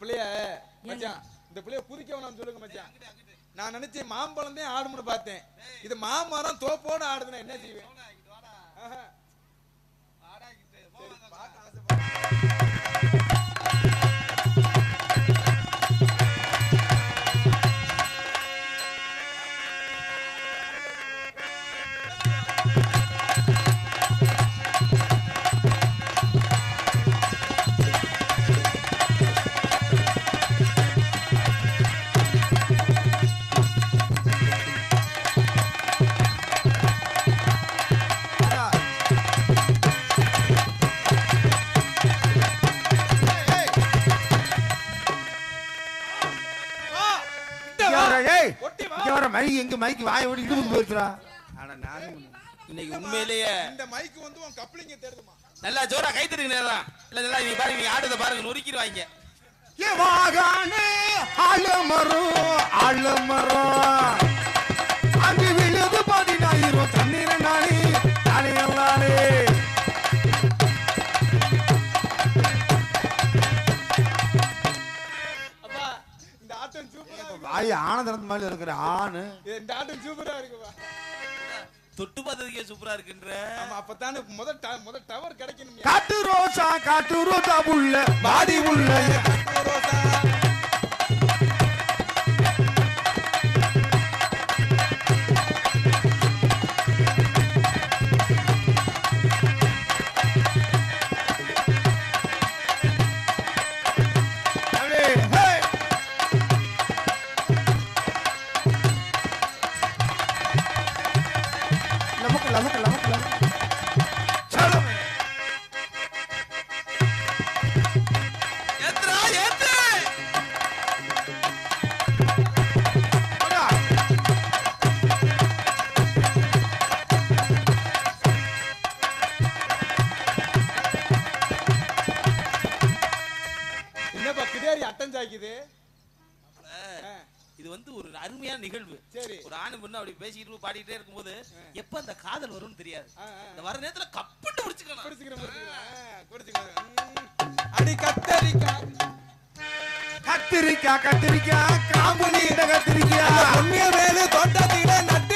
பிள்ளைய மச்சான் இந்த பிள்ளைய குதிக்க வேணாம்னு சொல்லுங்க மச்சான். நான் நினைச்சேன் மாம்பழம் தான் ஆடும்னு பார்த்தேன். இது மாமரம் தோப்போட ஆடுதுன்னா என்ன செய்வேன்? எங்க மைக் வாய ஓடி இடுப்புக்கு போயிருச்சுடா அட நாசம் பண்ணு. இன்னைக்கு உண்மையிலேயே இந்த மைக் வந்து உன் கப்ளிங்க தேடுமா நல்லா ஜோரா கை தட்டுங்க நேரம். இல்ல நல்லா நீங்க பாருங்க நீங்க ஆடுறத பாருங்க நொறுக்கிடுவாங்க. ஏ வாகானே ஆலமரம் ஆலமரம் வாய் ஆனந்தரத்து மாதிரி இருக்கிற ஆணு. சூப்பரா இருக்குப்பா. தொட்டு பார்த்ததுக்கே சூப்பரா இருக்குன்ற. ஆமா அப்பதானே முத ட- முத டவர் கிடைக்கணும் காட்டு ரோசா காட்டு ரோசா புள்ள பாடி உள்ள கிடாரி அட்டன் சாய்க்குது ஆ, இது வந்து ஒரு அருமையான நிகழ்வு சரி. ஒரு ஆணு பொண்ணு அப்படி பேசிக்கிட்டு பாடிட்டே இருக்கும்போது எப்ப அந்த காதல் வரும்னு தெரியாது. இந்த வர நேரத்துல கப்பிட்டு முடிச்சுக்கணும் குடிச்சுக்கிறேன், குடிச்சுக்கிறேன். ஆ, குடிச்சுக்கிறேன். ம். அடி கத்தரிக்காய் கத்திரிக்கா கத்திரிக்கா காம்பு நீண்ட கத்திரிக்கா உண்மைய வேலு தோட்டத்தில நட்டு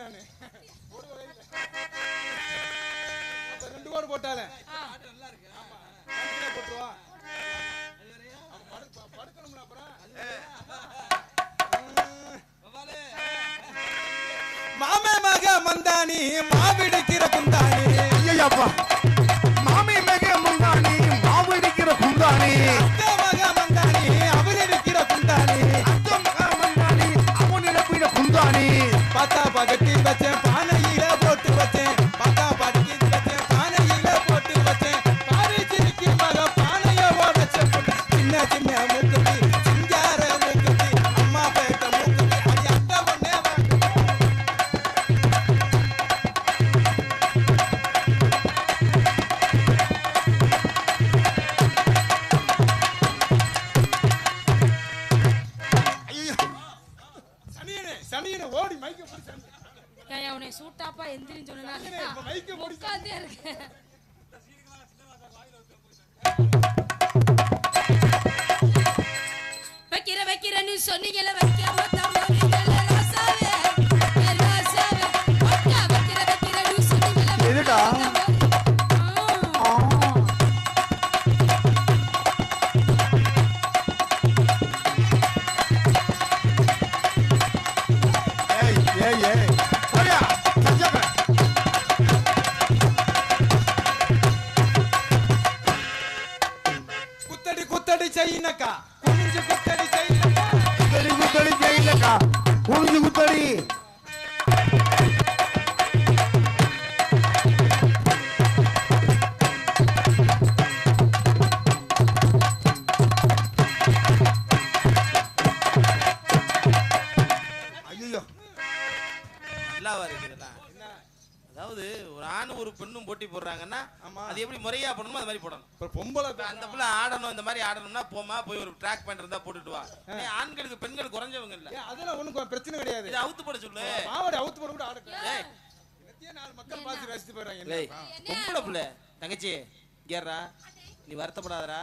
தான் நானு ரெண்டு கோடு போட்டாலே. போட்டுருவா. அவன் படு- ப- படுக்கணும்ல அப்புறம். மாமே மக மந்தானி மாவிடுக்கிற குந்தானி. ஐயப்பா மாமி மக முந்தானி மாவடிக்கிற குந்தானி. அத்த மக மந்தானி அவர் இருக்கிற குந்தானி. அத்த மக முந்தானி அவன் இழப்பிட குந்தானி. பார்த்தா பகட்டி வைக்கிற வைக்கிறேன்னு சொன்னீங்கல்ல வைக்க செய்யினக்கா குனிஞ்சு குத்தடி செய்யினக்கா குத்தடி குத்தடி அதாவது ஒரு ஆணும் ஒரு பெண்ணும் போட்டி போடுறாங்கன்னா அது எப்படி முறையா பண்ணணுமோ அது மாதிரி போடணும். ஒரு பொம்பளை அந்த புள்ள ஆடணும் இந்த மாதிரி ஆடணும்னா போமா போய் ஒரு ட்ராக் பேண்ட் இருந்தா போட்டுட்டு வா. ஆண்களுக்கு பெண்கள் குறைஞ்சவங்க இல்ல. அதெல்லாம் ஒண்ணும் பிரச்சனை கிடையாது. இதை அவுத்து போட சொல்லு. மாவடி அவுத்து போட கூட ஆடக்கூடாது நாலு மக்கள் பார்த்து ரசிச்சு போயிடுறாங்க? பொம்பளை புள்ள. தங்கச்சி கேறா நீ வருத்தப்படாதடா.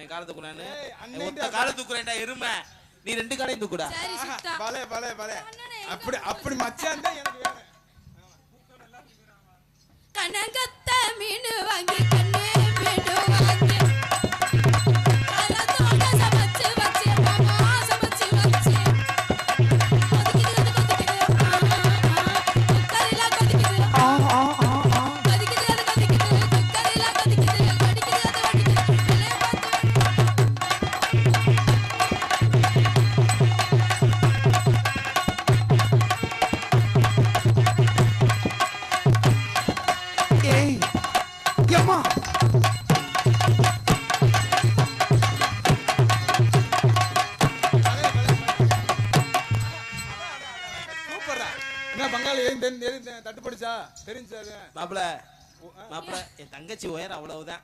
என் காலை தூக்குறான்னு. ஒத்த காலை தூக்குறேன்டா எருமை. நீ ரெண்டு காலையும் தூக்குடா. பலே பலே பலே. அப்படி அப்படி மச்சான் தான் எனக்கு வேணும் கனகத்த மீன் வாங்கி கண்ணு. மீன் என்ன பங்காளி தட்டுப்படுச்சா? தெரிஞ்சா? மாப்பிள மாப்பிள என் தங்கச்சி உயரம் அவ்வளவுதான்.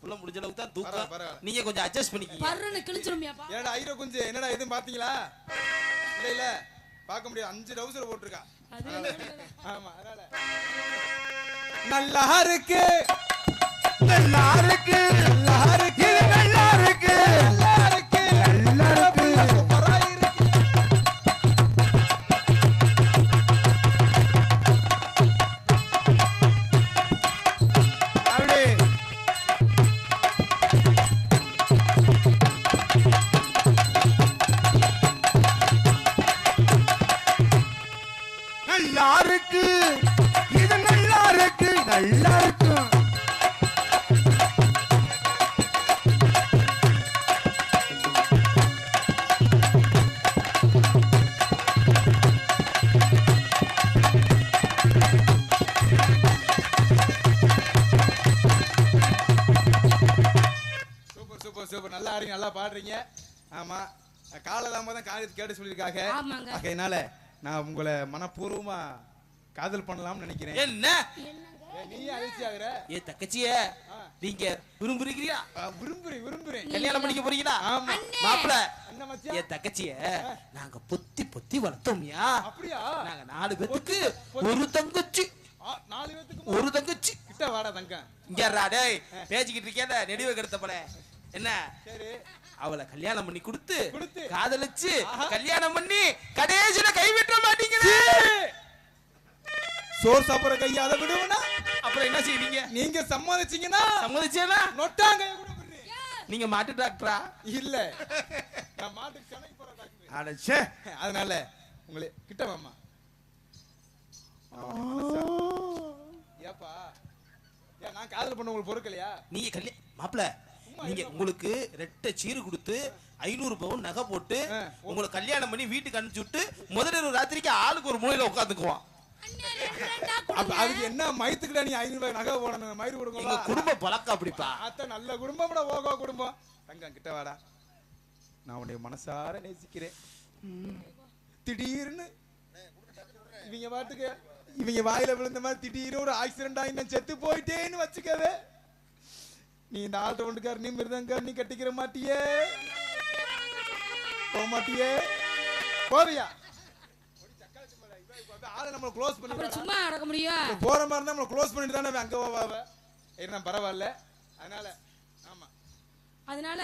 புள்ள முடிஞ்ச அளவுக்கு தான் தூக்கம். நீங்க கொஞ்சம் அட்ஜஸ்ட் பண்ணிக்கீங்க. பர்றன்னு கிழிச்சிருமியாப்பா என்னடா ஐரோ குஞ்சு என்னடா எதுவும் பாத்தீங்களா? இல்ல இல்ல. பார்க்க முடியாது. அஞ்சு டவுசர் போட்டிருக்கா. ஆமா அதனால. நல்லா இருக்கு. நல்லா இருக்கு. நல்லா இருக்கு. நல்லா இருக்கு. நல்லா நல்லா பாடுறீங்க. ஆமா கால இல்லாம தான் காரியத்தை கேட்டு சொல்லியிருக்காங்க. ஆமாங்க. அதனால நான் உங்களை மனப்பூர்வமா காதல் பண்ணலாம்னு நினைக்கிறேன். என்ன? நீ அதிர்ச்சி ஆகுற. ஏ தங்கச்சிய நீங்க விரும்புறீங்களா? விரும்புறேன் விரும்புறேன். கல்யாணம் பண்ணிக்க போறீங்களா? ஆமா. மாப்பிள என்ன மச்சான். என் தங்கச்சிய நாங்க பொத்தி பொத்தி வளர்த்தோம்யா. அப்படியா? நாங்க நாலு பேத்துக்கு ஒரு தங்கச்சி. நாலு பேத்துக்கு ஒரு தங்கச்சி. கிட்ட வாடா தங்கம். இங்க டேய். பேசிக்கிட்டு இருக்கேன் நெடிவை கெடுத்தப்பட என்ன? சரி. அவளை கல்யாணம் பண்ணி கொடுத்து கொடுத்து. காதலிச்சு. கல்யாணம் பண்ணி கடைசியில கைவிட்ட மாட்டீங்களே? சோறு சாப்பிடுற கையை அதை விடுவனா? அப்புறம் என்ன செய்வீங்க? நீங்க சம்மதிச்சீங்கன்னா சம்மதிச்சேனா? நொட்டாங்க. நீங்க மாட்டு டாக்டரா? இல்ல. நான் போற டாக்டர். அடச்சே அதனால உங்களை கிட்ட வாமா ஏப்பா. ஏன் நான் காதல் பண்ண உங்களுக்கு பொறுக்கலையா? நீங்க கல்யாணம் மாப்பிள நீங்க உங்களுக்கு ரெட்டை சீரு கொடுத்து ஐநூறு பவுன் நகை போட்டு. உங்களை கல்யாணம் பண்ணி வீட்டுக்கு அனுப்பிச்சு விட்டு முதல் இரவு ராத்திரிக்கு ஆளுக்கு ஒரு மூலையில உட்காந்துக்குவான். கொடுங்க. அதுக்கு என்ன மயத்துக்குடா நீ ஐநூறு ரூபாய் நகை போடணும்? மயிறு எங்க கொடுங்களா குடும்ப பழக்கம் அப்படிப்பா. அத்த நல்ல குடும்பம்டா ஓகோ குடும்பம். தங்கம் கிட்ட வாடா. நான் உன்னை மனசார நேசிக்கிறேன். திடீர்னு இவங்க பாட்டுக்கு இவங்க வாயில விழுந்த மாதிரி திடீர்னு ஒரு ஆக்சிடென்ட் ஆகி நான் செத்து போயிட்டேன்னு வச்சுக்கவே நீ இந்த ஆல்ட்ட ஒன்றுக்கார நீ மிருதங்க நீ கட்டிக்கிற மாட்டியே? போக மாட்டியே? போறியா? ஆளை நம்ம க்ளோஸ் பண்ணி சும்மா அடக்க முடியும். போற மாதிரி இருந்தா நம்மள க்ளோஸ் பண்ணிட்டு தானே அங்க போவாவ என்ன பரவாயில்ல. அதனால ஆமா. அதனால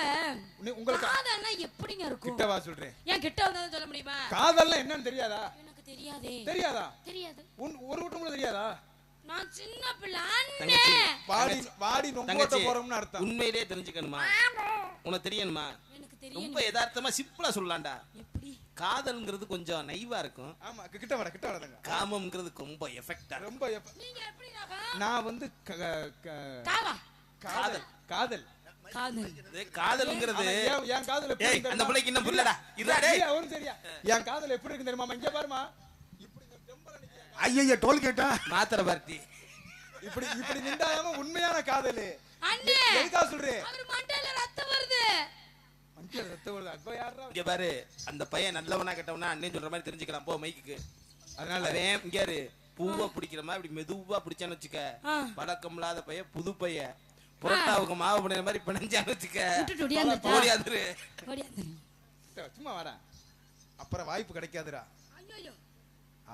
உங்களுக்கு காதல்னா எப்படிங்க இருக்கும்? கிட்ட வா சொல்றேன். ஏன் கிட்ட வந்தா சொல்ல முடியுமா? காதல்னா என்னன்னு தெரியாதா? எனக்கு தெரியாதே. தெரியாதா? ஒரு விட்டம் கூட தெரியாதா? நான் சின்ன பிள்ளை தங்கச்சி அண்ணே வாடி வாடி நொங்கோட்ட போறோம்னு அர்த்தம். உண்மையிலே தெரிஞ்சுக்கணுமா? உனக்கு தெரியணுமா எனக்கு தெரியும். ரொம்ப யதார்த்தமா சிம்பிளா சொல்லலாம்டா எப்படி? காதல்ங்கிறது கொஞ்சம் நைவா இருக்கும். ஆமா கிட்ட வர கிட்ட வரதுங்க காமம்ங்கிறது ரொம்ப எஃபெக்டா ரொம்ப நீங்க எப்படி நான் வந்து காதல். காதல் காதல். காதல்ங்கிறது என் காதல் எப்படி ஏய் இருக்கு அந்த தெரியுமா? பிள்ளைக்கு இன்னும் புரியலடா. இருடா டேய். அவரும் சரியா. என் காதல் எப்படி இருக்கு தெரியுமா? இங்க பாருமா. ஐயய்ய டோல் கேட்டா? மாத்திர பார்ட்டி இப்படி இப்படி நின்றாம உண்மையான காதல். அண்ணே எதுக்காக சொல்றேன் அவர் மண்டையில ரத்தம் வருது. மஞ்சள் ரத்தம் வருது. அப்ப யாரா இங்க பாரு அந்த பையன் நல்லவனா கெட்டவனா அண்ணன் சொல்ற மாதிரி தெரிஞ்சுக்கலாம் போ மைக்குக்கு. அதனால? அவன் இங்க இரு பூவை பிடிக்கிற மாதிரி இப்படி மெதுவா பிடிச்சான்னு வச்சுக்க. பழக்கம் இல்லாத பைய புது பைய புரோட்டாவுக்கு மாவு பிணைய மாதிரி பிணைஞ்சான்னு வச்சுக்க? ஓடியாந்துரு. சும்மா வாடா. அப்புறம் வாய்ப்பு கிடைக்காதுடா.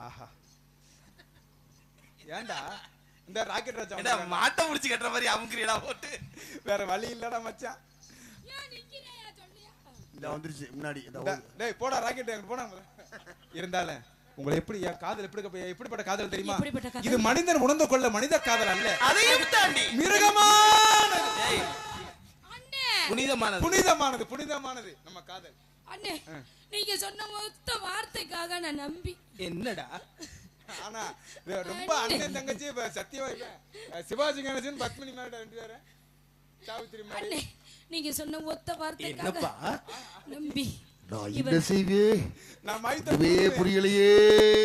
ஆஹா. ஏன்டா? இந்த ராக்கெட் ராஜா ஏண்டா. மாட்டை முடிச்சு கட்டுற மாதிரி அமுக்குறீடா போட்டு. வேற வழி இல்லடா மச்சான். ஏன் நிக்கிறேயா, சொல்லியா? இந்த வந்துருச்சு முன்னாடி டேய் போடா ராக்கெட் அங்க போடா இருந்தாலும் உங்களை எப்படி என் காதல் எப்படி எப்படிப்பட்ட காதல் தெரியுமா? இது மனிதன் உணர்ந்து கொள்ள மனித காதல் அல்ல. அதையும் தாண்டி அண்ணே, புனிதமானது. புனிதமானது புனிதமானது. நம்ம காதல். அண்ணே, நீங்க சொன்ன மொத்த வார்த்தைக்காக நான் நம்பி. என்னடா? ஆனா ரொம்ப அண்ணன் தங்கச்சி இப்ப சத்தியமா இப்ப, சிவாஜி கணேசன் பத்மினி மேடம் ரெண்டு பேரும் சாவித்திரி மேடம் அண்ணே நீங்க சொன்ன ஒத்த என்னப்பா? நம்பி நான் என்ன செய்வேன்? நான் மைத்த இதுவே புரியலையே.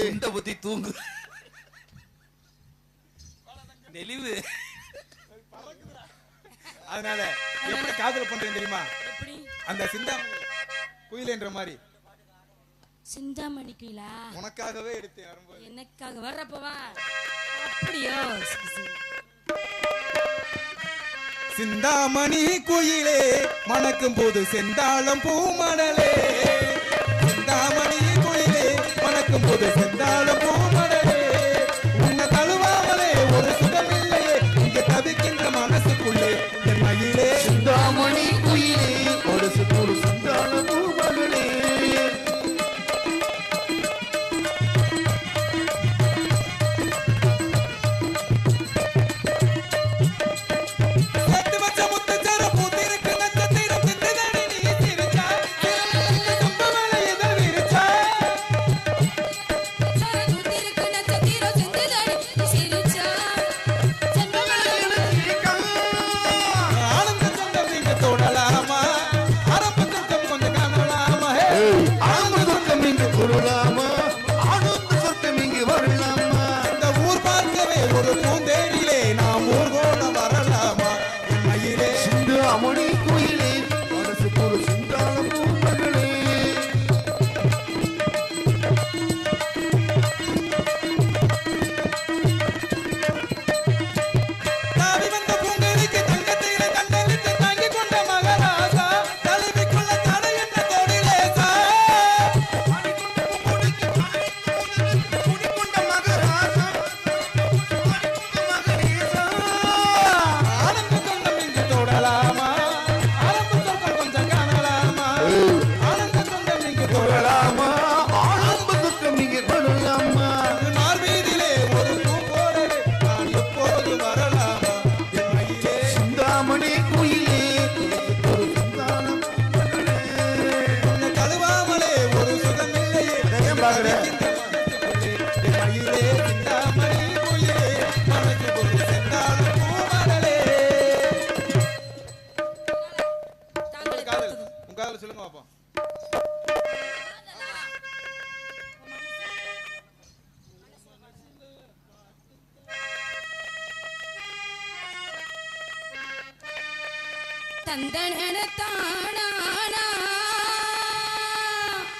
இந்த புத்தி தூங்கு. நெளிவு. அதனால எப்படி காதல் பண்றேன் தெரியுமா? எப்படி? அந்த சிந்தாமணி குயிலன்ற மாதிரி. சிந்தாமணி குயிலா உனக்காகவே எடுத்தேன் வரும்போது எனக்காக. வர்றப்பவா அப்படியோ. சிந்தாமணி குயிலே மணக்கும் போது செந்தாளம் பூமடலே சிந்தாமணி குயிலே மணக்கும் போது செந்தாளம் பூமடலே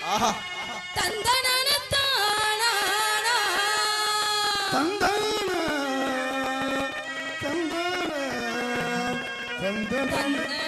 ஆஹா தந்தனன தானானா. தந்தனானா.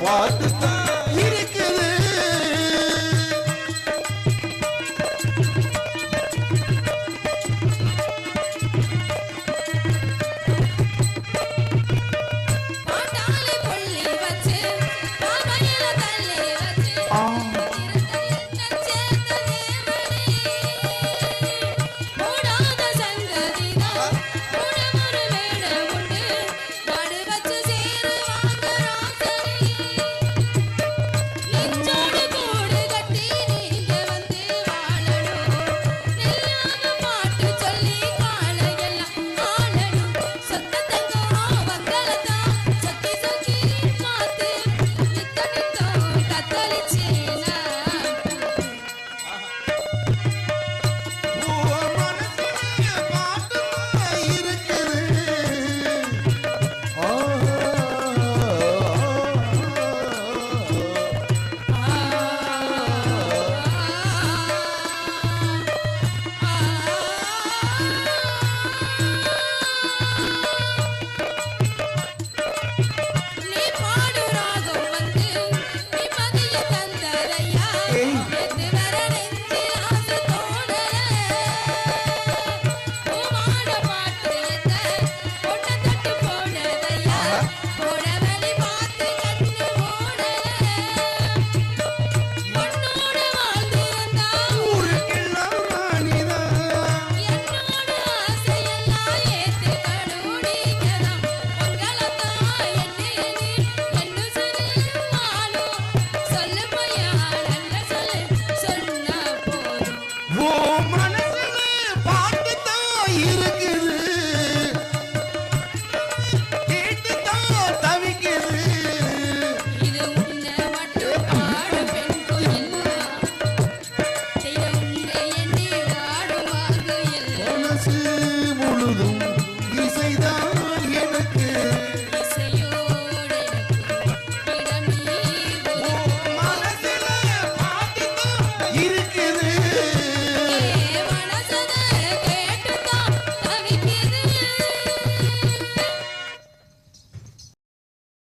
இசையோடு